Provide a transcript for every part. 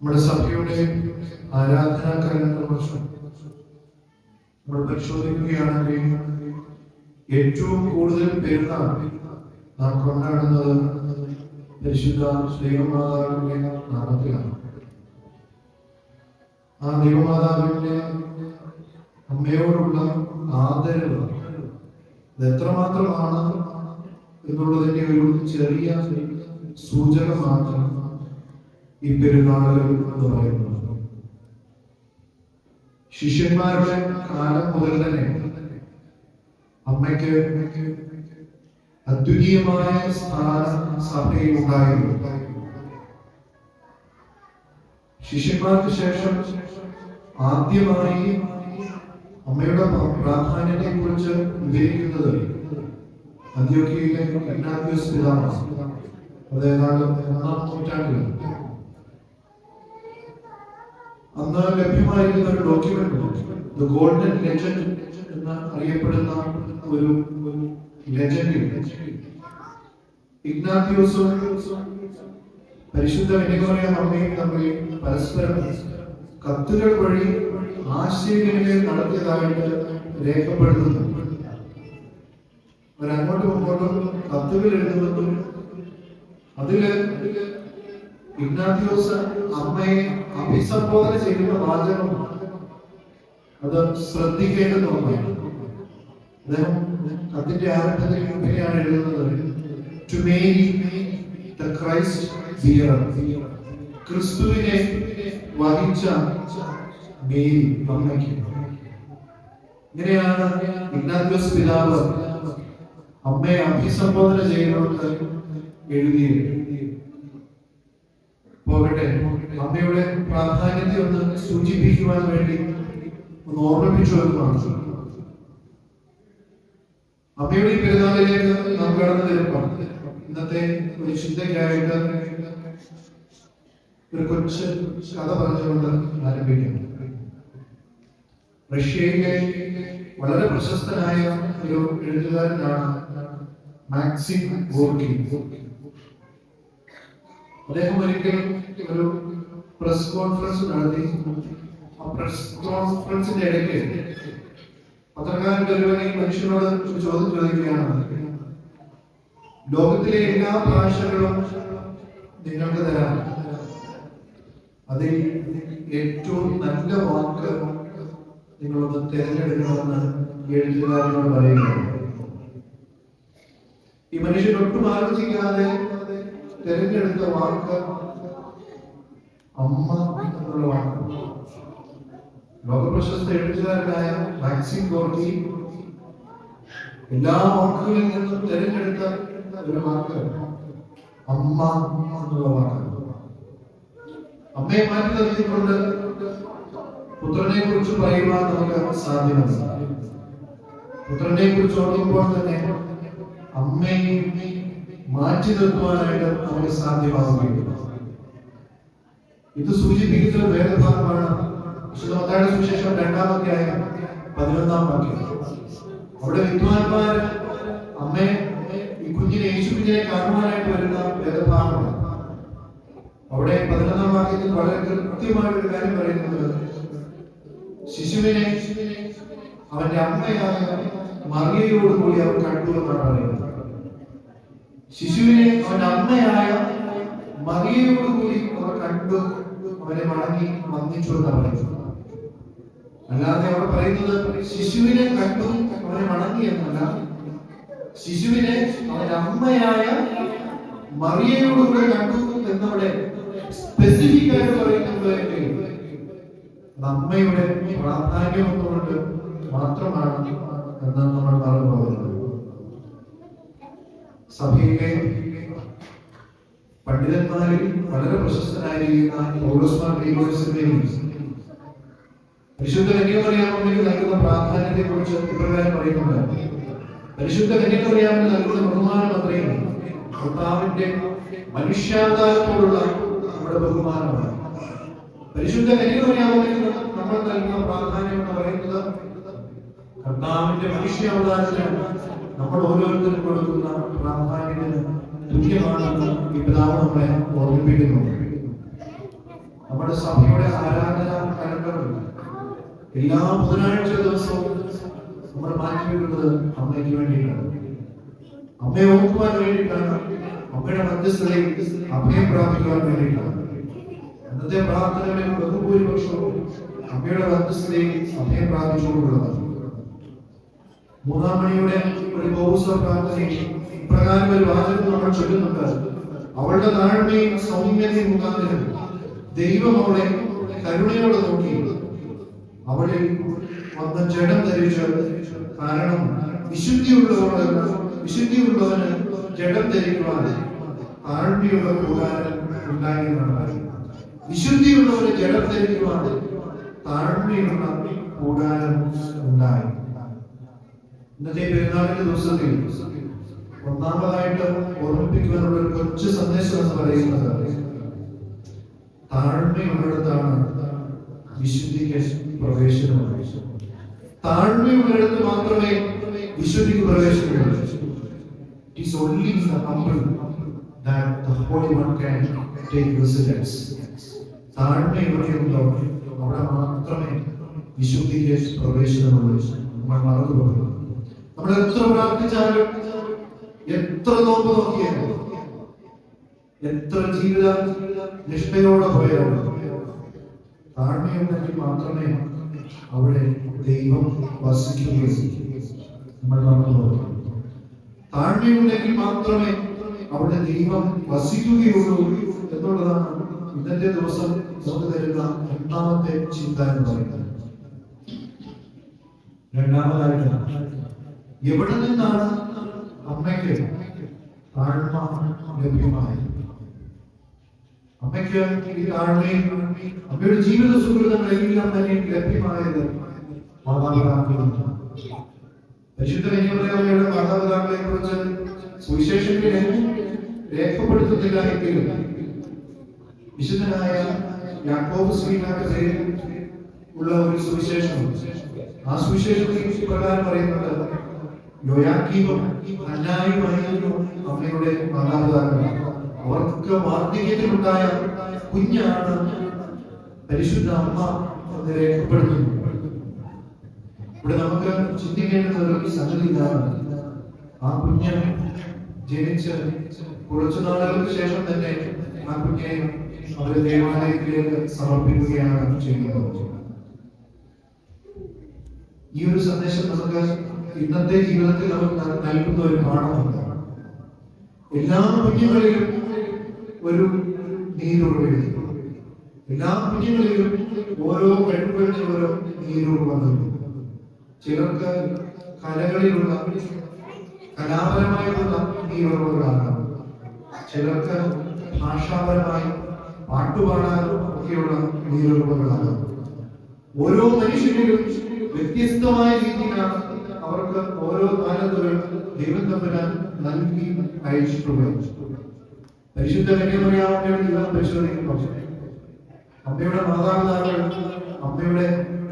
നമ്മുടെ സഭയുടെ ആരാധനാ കാലങ്ങളെ കുറിച്ച് നമ്മൾ പരിശോധിക്കുകയാണെങ്കിൽ ഏറ്റവും കൂടുതൽ പെരുന്നാൾ നാം കൊണ്ടാടുന്നത് പരിശുദ്ധ ദൈവമാതാവിന്റെ നാമത്തിലാണ്. ആ ദൈവമാതാവിന്റെ അമ്മയോടുള്ള ആദരവ് എത്രമാത്രമാണ് എന്നുള്ളതിന്റെ ഒരു ചെറിയ സൂചന മാത്രം ഈ പെരുന്നാളുകൾ എന്ന് പറയുന്നത്. ശിഷ്യന്മാരുടെ കാലം മുതൽ തന്നെ അമ്മയ്ക്ക് അദ്വിതീയമായ സ്ഥാനം സഭയിൽ ഉണ്ടായിരുന്നു. ശിഷ്യന്മാർക്ക് ശേഷം ആദ്യമായി അമ്മയുടെ പ്രാധാന്യത്തെ കുറിച്ച് വിവരിക്കുന്നത് അന്ത്യോക്കിയയിലെ ഇഗ്നാത്യോസ് പിതാവാണ്. അത് ഏതാണ്ട് നൂറ്റാണ്ടിൽ അന്ന് ലഭ്യമായിരുന്ന ഒരു ഡോക്യുമെന്റ് ദ ഗോൾഡൻ ലെജൻഡ് എന്ന് അറിയപ്പെടുന്ന ഒരു ഇഗ്നാത്യോസും പരിശുദ്ധ വെനികോറിയ അമ്മയും തമ്മിൽ പരസ്പരം കത്തുകൾ വഴി ആശയവിനിമയം നടത്തിയതായിട്ട് രേഖപ്പെടുത്തുന്നു അവരങ്ങോട്ടും ഇങ്ങോട്ടും കത്തുകൾ എഴുതുന്നതും അതിൽ ഇഗ്നാത്യോസ് അമ്മയെ അഭിസംബോധന ചെയ്യുന്ന വാചകം അത് ശ്രദ്ധിക്കേണ്ടത് ഒന്നാണ്. അദ്ദേഹം കത്തിന്റെ ആരംഭത്തിൽ ഇങ്ങനെയാണ് എഴുതുന്നത്. To Mary the Christ bearer ക്രിസ്തുവിനെ വഹിച്ച മേരി അമ്മയ്ക്ക്. ഇങ്ങനെയാണ് ഇഗ്നാത്യോസ് പിതാവ് അമ്മയെ അഭിസംബോധന ചെയ്യുന്നത് എഴുതിയത്. പോകട്ടെ. അമ്മയുടെ പ്രാധാന്യത്തെ ഒന്ന് സൂചിപ്പിക്കുവാൻ വേണ്ടി ഒന്ന് ഓർമ്മിപ്പിച്ചു എന്ന് പറഞ്ഞു അമ്മയുടെ ഈ പെരുന്നാളിലേക്ക് നാം കടന്നു വരുമ്പോൾ ഇന്നത്തെ ഒരു ചിന്തയ്ക്കായിട്ട് ഒരു കൊച്ചു കഥ പറഞ്ഞുകൊണ്ട് ആരംഭിക്കാം. റഷ്യയിലെ വളരെ പ്രശസ്തനായ ഒരു എഴുത്തുകാരനാണ് മാക്സിം ഗോർക്കി അദ്ദേഹം ഒരിക്കലും ഒരു പ്രസ് കോൺഫറൻസ് നടത്തി. ആ പ്രസ് കോൺഫറൻസിന്റെ ഇടയ്ക്ക് പത്രക്കാരന്റെ ഒരുവൻ ഈ മനുഷ്യനോട് ഒരു ചോദ്യം ചോദിക്കുകയാണ്. ലോകത്തിലെ എല്ലാ ഭാഷകളും നിങ്ങൾക്ക് തരാം. അതിൽ ഏറ്റവും നല്ല വാക്ക് നിങ്ങളൊന്ന് തിരഞ്ഞെടുക്കണമെന്ന് എഴുത്തുകാരനോട് പറയുകയാണ് ഈ മനുഷ്യൻ ഒട്ടും ആലോചിക്കാതെ തിരഞ്ഞെടുത്ത വാക്ക് അമ്മ എന്നുള്ള വാക്ക്. ലോകപ്രശസ്ത എഴുത്തുകാരനായ മാക്സിം ഗോർജി എല്ലാ വാക്കുകളിൽ നിന്നും തിരഞ്ഞെടുത്ത ഒരു വാക്ക് അമ്മ എന്നുള്ള വാക്ക്. അമ്മയെ മാറ്റി നിർത്തിക്കൊണ്ട് പുത്രനെ കുറിച്ച് പറയുവാൻ നമുക്ക് സാധ്യമല്ല. പുത്രനെ കുറിച്ച് ഓർക്കുമ്പോൾ തന്നെ അമ്മയെ മാറ്റി നിർത്തുവാനായിട്ട് നമുക്ക് സാധ്യമാകുകയും ഇത് സൂചിപ്പിക്കുന്ന വേദഭാഗമാണ് വിശുദ്ധമത്തായുടെ സുവിശേഷം രണ്ടാമത്തെ ആയ പതിനൊന്നാം വാക്യം. അവിടെ വിദ്വാൻമാര് അമ്മയെ ഈ കുഞ്ഞിനെ യേശുവിനെ കാണുവാനായിട്ട് വരുന്ന വേദഭാഗമാണ്. അവിടെ പതിനൊന്നാം വാക്യത്തിൽ വളരെ കൃത്യമായിട്ട് ഒരു കാര്യം പറയുന്നത് ശിശുവിനെ അവന്റെ അമ്മയായ മറിയയോടുകൂടി അവർ കണ്ടു എന്നാണ് പറയുന്നത്. ശിശുവിനെ അവന്റെ അമ്മയായ മറിയയോടുകൂടി അവർ കണ്ടു. അവനെ മടങ്ങി വന്നിച്ചു എന്നാണ് അല്ലാതെ അവിടെ പറയുന്നത് ശിശുവിനെ കണ്ടു അവരെ മടങ്ങി എന്നല്ല. ശിശുവിനെ അവന്റെ അമ്മയായ മറിയയോടുകൂടി കണ്ടു എന്നവിടെ സ്പെസിഫിക് ആയിട്ട് പറയുന്നത് നമ്മയുടെ പ്രാധാന്യം എന്നുകൊണ്ട് മാത്രമാണ് എന്ന് നമ്മൾ മറന്നു പോകുന്നത് സഭയിലെ പണ്ഡിതന്മാരിൽ വളരെ പ്രശസ്തനായിരിക്കുന്ന പൗരസ്മാർ പരിശുദ്ധ കന്യാമറിയാമിന് നൽകുന്ന പ്രാധാന്യത്തെ കുറിച്ച് ഇപ്രകാരം പറയുന്നുണ്ട്. പരിശുദ്ധ കന്യാമറിയാമെന്ന് നൽകുന്ന ബഹുമാനം അത്രയും കർത്താവിന്റെ മനുഷ്യാവതാരത്തോടുള്ള നമ്മുടെ ബഹുമാനമാണ്. പരിശുദ്ധ കന്യാമറിയാമിന് നമ്മൾ നൽകുന്ന പ്രാധാന്യം എന്ന് പറയുന്നത് കർത്താവിന്റെ മനുഷ്യാവതാരത്തിന് നമ്മൾ ഓരോരുത്തരും കൊടുക്കുന്ന പ്രാധാന്യത്തിന് തുല്യമാണെന്ന് പിതാവ് നമ്മളെ ഓർമ്മിപ്പിക്കുന്നു. നമ്മുടെ സഭയുടെ ആരാധന കലണ്ടറിൽ എല്ലാ ബുധനാഴ്ച ദിവസവും നമ്മൾ മാറ്റിവെക്കുന്നത് അമ്മയ്ക്ക് വേണ്ടിയിട്ടാണ്. അമ്മയെ ഓർക്കുവാൻ വേണ്ടിയിട്ടാണ്. അമ്മയുടെ മധ്യസ്ഥതയിൽ അഭയം പ്രാപിക്കുവാൻ വേണ്ടിയിട്ടാണ്. അന്നത്തെ പ്രാർത്ഥനകളിൽ ബഹുഭൂരിപക്ഷവും അമ്മയുടെ മധ്യസ്ഥതയിൽ അഭയം പ്രാപിച്ചുകൊണ്ടുള്ളതാണ്. മൂന്നാം മണിയുടെ ഒരു പ്രാർത്ഥനയിൽ ഇപ്രകാരം ഒരു വാചകം നമ്മൾ ചൊല്ലുന്നുണ്ട്. അവളുടെ താഴ്മയും സൗമ്യതയും മുഖാന്തരം ദൈവം അവളെ കരുണയോടെ നോക്കി. അവളിൽ വന്ന ജഡം ധരിച്ച് കാരണം വിശുദ്ധിയുള്ളവൾ വിശുദ്ധിയുള്ളവന് ജഡം ധരിക്കുവാൻ താഴ്മയുള്ള കൂടാരം ഉണ്ടായിരുന്നതാണ് വിശുദ്ധിയുള്ളവന് ജഡം ധരിക്കുവാൻ താഴ്മയുള്ള കൂടാരം ഉണ്ടായി. ഇന്നത്തെ പെരുന്നാളിന്റെ ദിവസത്തിൽ ഒന്നാമതായിട്ട് ഓർമ്മിപ്പിക്കുവാനുള്ള ഒരു കൊച്ചു സന്ദേശം എന്ന് പറയുന്നത് താഴ്മയുള്ളിടത്താണ് വിശുദ്ധിക്ക് പ്രവേശനം താഴ്മയുള്ളിടത്ത് മാത്രമേ വിശുദ്ധിക്ക് പ്രവേശനമുള്ളൂ. It അവിടെ മാത്രമേ വിശുദ്ധിക്ക് പ്രവേശനമുള്ളൂ. നമ്മൾ മറന്നുപോകുന്നു നമ്മൾ എത്ര പ്രാർത്ഥിച്ചാലും എത്ര നോമ്പ് നോക്കിയാലും എത്ര ജീവിത നിഷ്ഠയോടെ പോയാലും താഴ്മയുണ്ടെങ്കിൽ മാത്രമേ അവിടെ ദൈവം വസിക്കുകയുള്ളൂ. നമ്മൾ മറന്നുപോകുന്നു താഴ്മയുണ്ടെങ്കിൽ മാത്രമേ അവിടെ ദൈവം വസിക്കുകയുള്ളൂ എന്നുള്ളതാണ് ഇന്നത്തെ ദിവസം നമുക്ക് തരുന്ന രണ്ടാമത്തെ ചിന്ത എന്ന് പറയുന്നത്. രണ്ടാമതായിട്ട് എവിടെ നിന്നാണ് അമ്മയ്ക്ക് ലഭ്യമായത് അമ്മയ്ക്ക് ഈ താഴ്മയും അമ്മയുടെ ജീവിത സുഹൃത്തുക്കളെല്ലാം തന്നെ ലഭ്യമായത് മാതാപിതാക്കളിൽ മാതാപിതാക്കളെ കുറിച്ച് സുവിശേഷത്തിൽ രേഖപ്പെടുത്തുന്നില്ല എങ്കിലും വിശുദ്ധനായ യാക്കോബ് ശ്രീനാഥ് ഉള്ള ഒരു സുവിശേഷം ആ സുവിശേഷത്തിൽ പ്രകാരം പറയുന്നത് യോയാക്കീമും അന്നായുമായിരുന്നു അമ്മയുടെ മാതാപിതാക്കൾ അവർക്ക് വാർദ്ധക്യത്തിലുണ്ടായ കുഞ്ഞാണ് പരിശുദ്ധ അമ്മ എന്ന് രേഖപ്പെടുത്തുന്നു ഇവിടെ നമുക്ക് ചിന്തിക്കേണ്ടത് ഒരു സംഗതി ഇതാണ്. ആ കുഞ്ഞ് ജനിച്ച് കുറച്ചു നാളുകൾക്ക് ശേഷം തന്നെ ആ കുഞ്ഞെ അവർ ദേവാലയത്തിലേക്ക് സമർപ്പിക്കുകയാണ് ചെയ്യുന്നത്. ഈ ഒരു സന്ദേശം നമുക്ക് ഇന്നത്തെ ജീവിതത്തിൽ ന- നൽകുന്ന ഒരു പാഠമുണ്ട്. എല്ലാ കുഞ്ഞുങ്ങളിലും ഒരു നീരുറവില്ല എല്ലാ കുഞ്ഞുങ്ങളിലും ഓരോ കഴിവുകളിൽ ഓരോ നീരുറവുണ്ട് ചിലർക്ക് കലകളിലുള്ള കലാപരമായിട്ടുള്ള നീരുറവുകളാകാം ചിലർക്ക് ഭാഷാപരമായി പാട്ടുപാടാനും ഒക്കെയുള്ള നീരുറവുകളാകാം ഓരോ മനുഷ്യരിലും വ്യത്യസ്തമായ രീതിയിലാണ് അവർക്ക് ഓരോ താലന്തുകൾ ദൈവം തമ്പുരാൻ നൽകി അയച്ചിട്ടുള്ളത്. പരിശുദ്ധ ജീവിതം പരിശോധിക്കുമ്പോൾ അമ്മയുടെ മാതാപിതാക്കൾ അമ്മയുടെ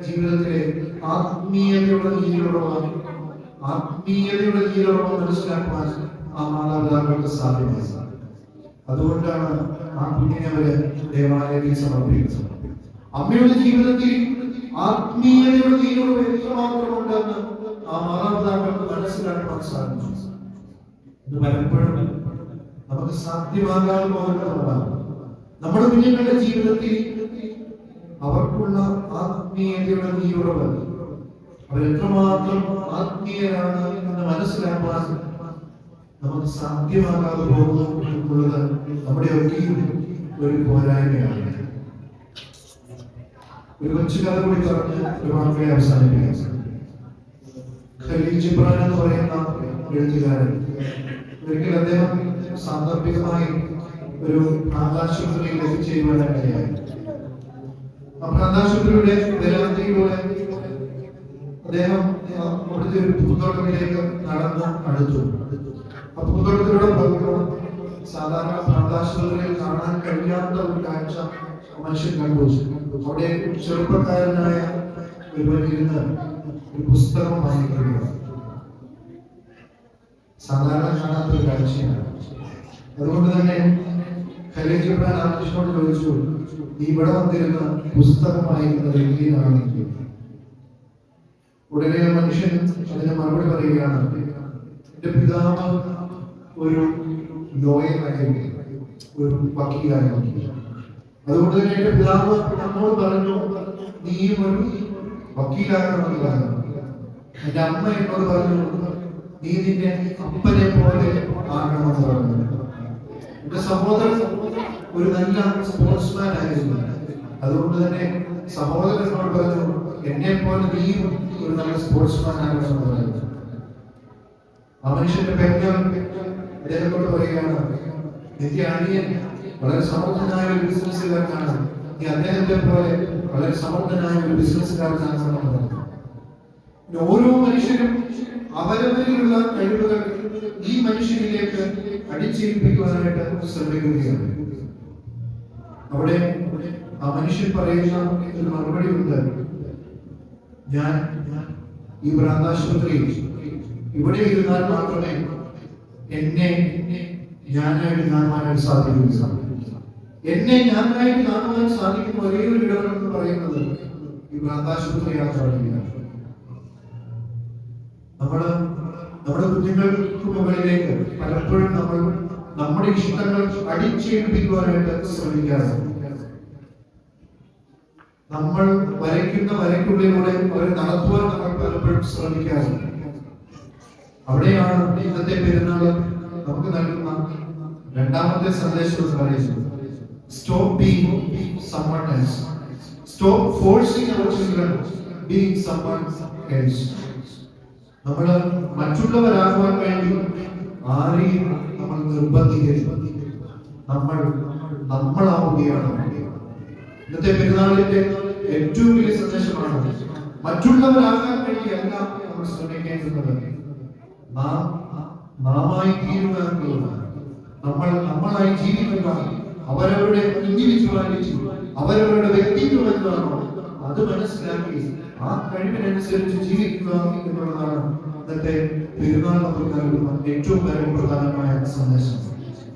ജീവിതത്തിലെ ആത്മീയതയുടെ കീഴിലുള്ള ആത്മീയതയുടെ കീഴിലുള്ള മനസ്സിലാക്കുവാൻ ആ മാതാപിതാക്കൾക്ക് സാധ്യമായി അതുകൊണ്ടാണ് ആ കുഞ്ഞിനെ അവർ ദേവാലയത്തിൽ സമർപ്പിക്കുന്നത്. അമ്മയുടെ ജീവിതത്തിൽ ആത്മീയതയുടെ നീരുറവ് എത്രമാത്രമുണ്ടെന്ന് ആ മാതാപിതാക്കൾക്ക് മനസ്സിലാക്കാൻ സാധിച്ചു ഇത് പലപ്പോഴും നമുക്ക് സാധ്യമാകാതെ പോകുന്നതാണ് നമ്മുടെ കുഞ്ഞുങ്ങളുടെ ജീവിതത്തിൽ അവർക്കുള്ള ആത്മീയതയുടെ നീയുറവ് അവരെത്രമാത്രം ആത്മീയരാണ് എന്ന് മനസ്സിലാക്കാൻ നമുക്ക് സാധ്യമാകാതെ പോകുന്നു എന്നുള്ളത് നമ്മുടെ ഒക്കെയും ഒരു പോരായ്മയാണ്. ഒരു കൊച്ചു കൂടി പറഞ്ഞ് ഒരു വാക്കുകളെ അവസാനിപ്പിക്കാം. ഖലീൽ ജിബ്രാൻ എന്ന് പറയുന്ന സാന്ദർഭികമായി ഒരു പ്രാന്താശുപത്രിയിൽ എത്തിച്ചേരുവാനിടയായി ആ പ്രാന്താശുപത്രിയുടെ വേലാന്തിയിലൂടെ അദ്ദേഹം അവിടുത്തെ ഒരു പൂന്തോട്ടത്തിലേക്ക് നടന്ന് അടുത്തു. ആ പൂന്തോട്ടത്തിലൂടെ പോകുമ്പോൾ സാധാരണ പ്രാന്താശുപത്രിയിൽ കാണാൻ കഴിയാത്ത ഒരു കാഴ്ച മനുഷ്യൻ കണ്ടു. അവിടെ ചെറുപ്പക്കാരനായ ഒരുവൻ ഇരുന്ന് ഒരു പുസ്തകം വായിക്കുകയാണ് സാധാരണ കാണാത്ത ഒരു കാഴ്ചയാണ്. അതുകൊണ്ട് തന്നെ ഖലീൽ ജിബ്രാൻ ആ മനുഷ്യനോട് ചോദിച്ചു നീ ഇവിടെ വന്നിരുന്ന പുസ്തകം വായിക്കുന്നത് എങ്ങനെയാണ് ഉടനെ മനുഷ്യൻ അതിന് മറുപടി പറയുകയാണ് എന്റെ പിതാവ് ഒരു ലോയറായിരുന്നു ഒരു വക്കീലായിരുന്നു. അതുകൊണ്ട് തന്നെ എന്റെ പിതാവ് നമ്മോട് പറഞ്ഞു നീയും ഒരു വക്കീലാകണമെന്ന് പറഞ്ഞു എന്റെ അമ്മ എന്നോട് പറഞ്ഞു നീ നിന്റെ അപ്പനെ പോലെ ആകണമെന്ന് പറഞ്ഞു. എന്റെ സഹോദരൻ ഒരു നല്ല സ്പോർട്സ്മാൻ ആയിരുന്നു. അതുകൊണ്ട് തന്നെ സഹോദരനോട് പറഞ്ഞു എന്നെ പോലെ നീയും ഒരു നല്ല സ്പോർട്സ്മാൻ ആകണമെന്ന് പറഞ്ഞു. ആ മനുഷ്യന്റെ പെങ്ങൾ അദ്ദേഹത്തോട് പറയുകയാണ് നിന്റെ അണിയൻ വളരെ സമർത്ഥനായ ഒരു ബിസിനസ്സുകാരനാണ് നീ അദ്ദേഹത്തെ പോലെ വളരെ സമർത്ഥനായ ഒരു ബിസിനസ്സുകാരനാണെന്ന് പറഞ്ഞു പിന്നെ ഓരോ മനുഷ്യരും അവരവരിലുള്ള കഴിവുകൾ ഈ മനുഷ്യനിലേക്ക് അടിച്ചേൽപ്പിക്കുവാനായിട്ട് ശ്രമിക്കുകയാണ്. അവിടെ ആ മനുഷ്യൻ പറയുന്ന ഒരു മറുപടി ഉണ്ട്. ഞാൻ ഈ ഭ്രാന്താശുപത്രിയിൽ ഇവിടെ ഇരുന്നാൽ മാത്രമേ എന്നെ ഞാനായിട്ട് കാണുവാനായിട്ട് സാധിക്കുകയുള്ളൂ എന്നെ ഞാൻ ഞാനായിട്ട് കാണുവാൻ സാധിക്കുന്ന ഒരേ ഒരു ഇടം എന്ന് പറയുന്നത് ഈ ഭ്രാന്താശുപത്രി യാത്രയാണ് നമ്മുടെ കുഞ്ഞുങ്ങൾക്ക് മുകളിലേക്ക് പലപ്പോഴും നമ്മൾ നമ്മുടെ ഇഷ്ടങ്ങൾ അടിച്ചേൽപ്പിക്കുവാനായിട്ട് ശ്രമിക്കാറുണ്ട്. നമ്മൾ വരയ്ക്കുന്ന വരയ്ക്കുള്ളിലൂടെ അവരെ നടത്തുവാൻ നമ്മൾ പലപ്പോഴും ശ്രമിക്കാറുണ്ട്. അവിടെയാണ് ഇന്നത്തെ പെരുന്നാൾ നമുക്ക് നൽകുന്ന രണ്ടാമത്തെ സന്ദേശം പറയുന്നത് stop being someone else stop forcing our children being someone else നമ്മൾ മറ്റുള്ളവരാകുവാൻ വേണ്ടി ആരെയും നമ്മൾ നിർബന്ധിക്കരുത്. നമ്മൾ നമ്മളാവുകയാണ്. ഇന്നത്തെ പെരുന്നാളിന്റെ ഏറ്റവും വലിയ സന്ദേശമാണ് മറ്റുള്ളവരാകാൻ വേണ്ടിയല്ല നമ്മൾ ശ്രമിക്കേണ്ടത്. നാം നാമായി തീരുക എന്നുള്ളതാണ്. നമ്മൾ നമ്മളായി ജീവിക്കുക അവരവരുടെ ഇൻഡിവിജ്വാലിറ്റി അവരവരുടെ വ്യക്തിത്വം എന്താണോ അത് മനസ്സിലാക്കി ആ കഴിവിനനുസരിച്ച് ജീവിക്കുക എന്നുള്ളതാണ് ഇന്നത്തെ പെരുന്നാൾ നമുക്ക് ഏറ്റവും കാര്യം പ്രധാനമായ സന്ദേശം.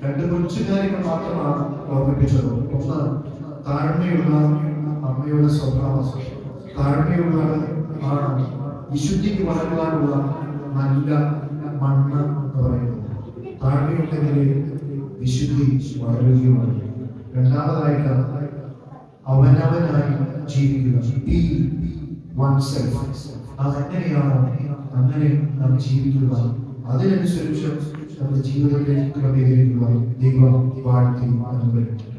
രണ്ട് കൊച്ചു കാര്യങ്ങൾ മാത്രമാണ് ഓർമ്മിപ്പിച്ചത്. ഒന്ന് താഴ്മയുള്ള അമ്മയുടെ സ്വഭാവം. താഴ്മയുള്ള ആണ് വിശുദ്ധിക്ക് വളരുവാനുള്ള നല്ല മണ്ണ് എന്ന് പറയുന്നത്. താഴ്മയുണ്ടെങ്കിൽ വിശുദ്ധി വളരുകയുമാണ്. രണ്ടാമതായിട്ട് അവനവനായി ജീവിക്കുക. വൺ സെൽഫ് അതെങ്ങനെയാണോ അങ്ങനെ നാം ജീവിക്കുക. അതിനനുസരിച്ച് നമ്മുടെ ജീവിതത്തെ ക്രമീകരിക്കുക ദൈവം വാഴ്ത്തി അനുഗ്രഹിക്കും.